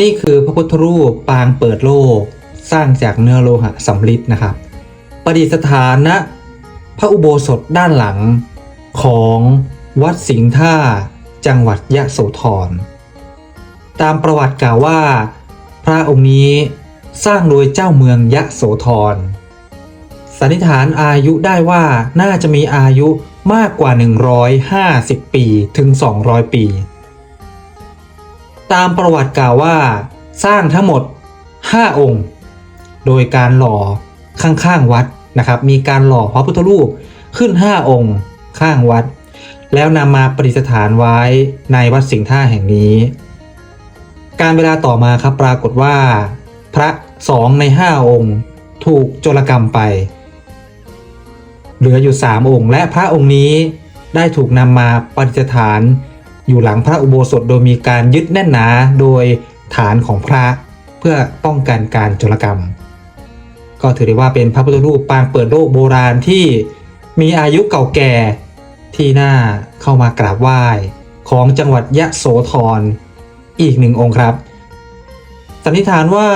นี่คือพระพุทธรูปปางเปิดโลก สร้างจากเนื้อโลหะสำริดนะครับ ประดิษฐานณพระอุโบสถด้านหลังของวัดสิงห์ท่า จังหวัดยะโสธร ตามประวัติกล่าวว่า พระองค์นี้สร้างโดยเจ้าเมืองยะโสธร สันนิษฐานอายุได้ว่าน่าจะมีอายุมากกว่า 150 ปีถึง 200 ปี ตามประวัติกล่าวว่า สร้างทั้งหมด 5 องค์ โดยการหล่อข้างๆวัดนะครับ มีการหล่อพระพุทธรูปขึ้น 5 องค์ข้างวัด แล้วนำมาประดิษฐานไว้ในวัดสิงห์ท่าแห่งนี้ การเวลาต่อมาครับปรากฏว่า พระสองใน 5 องค์ ถูกโจรกรรมไป เหลืออยู่ 3 องค์ และพระองค์นี้ได้ถูกนำมาประดิษฐาน อยู่หลังพระอุโบสถโดยมีการยึดแน่นหนาโดยฐานของพระเพื่อป้องกันการโจรกรรม ก็ถือได้ว่าเป็นพระพุทธรูปปางเปิดโลกโบราณที่มีอายุเก่าแก่ที่น่าเข้ามากราบไหว้ของจังหวัดยะโสธรอีกหนึ่งองค์ครับสันนิษฐานว่า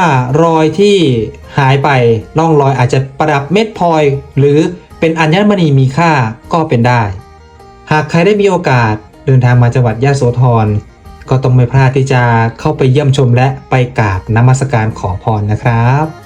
รอยที่หายไปร่องรอยอาจจะประดับเม็ดพลอย หรือเป็นอัญมณีมีค่าก็เป็นได้ หากใครได้มีโอกาส เดินทางมาจังหวัดยะโสธรก็ต้องไม่พลาดที่จะเข้าไปเยี่ยมชมและไปกราบนมัสการขอพรนะครับ